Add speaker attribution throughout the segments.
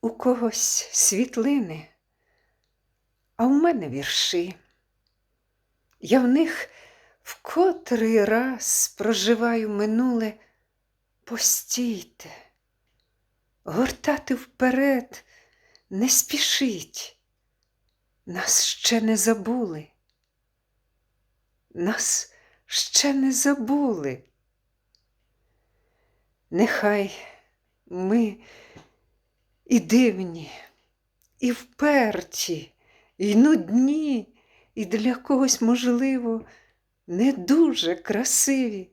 Speaker 1: У когось світлини, а в мене вірші. Я в них в котрий раз проживаю минуле, постійте, гортати вперед не спішіть, нас ще не забули, нас ще не забули. Нехай ми і дивні, і вперті, і нудні, і для когось, можливо, не дуже красиві.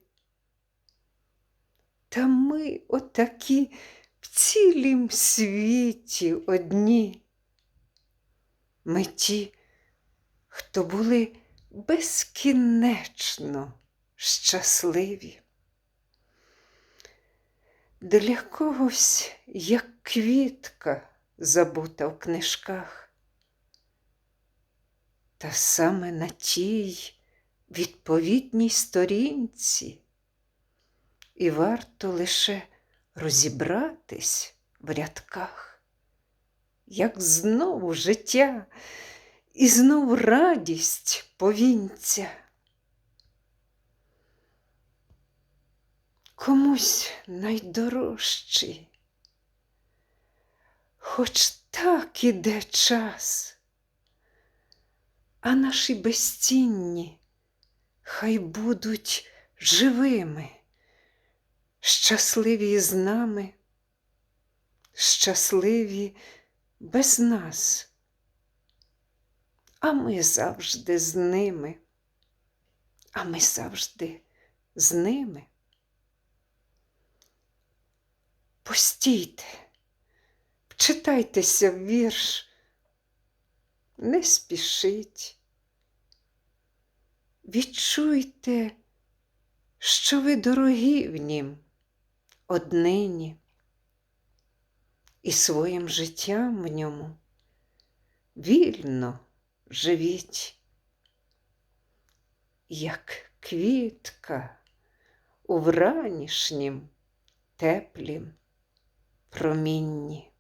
Speaker 1: Та ми отакі в цілім світі одні. Ми ті, хто були безкінечно щасливі. Для когось, як квітка забута в книжках, та саме на тій відповідній сторінці, і варто лише розібратись в рядках, як знову життя і знову радість повінця. Комусь найдорожчий. Хоч так іде час, а наші безцінні хай будуть живими, щасливі з нами, щасливі без нас, а ми завжди з ними, а ми завжди з ними. Постійте, вчитайтеся в вірш, не спішіть. Відчуйте, що ви дорогі в нім однині і своїм життям в ньому вільно живіть, як квітка у вранішнім теплім промінні.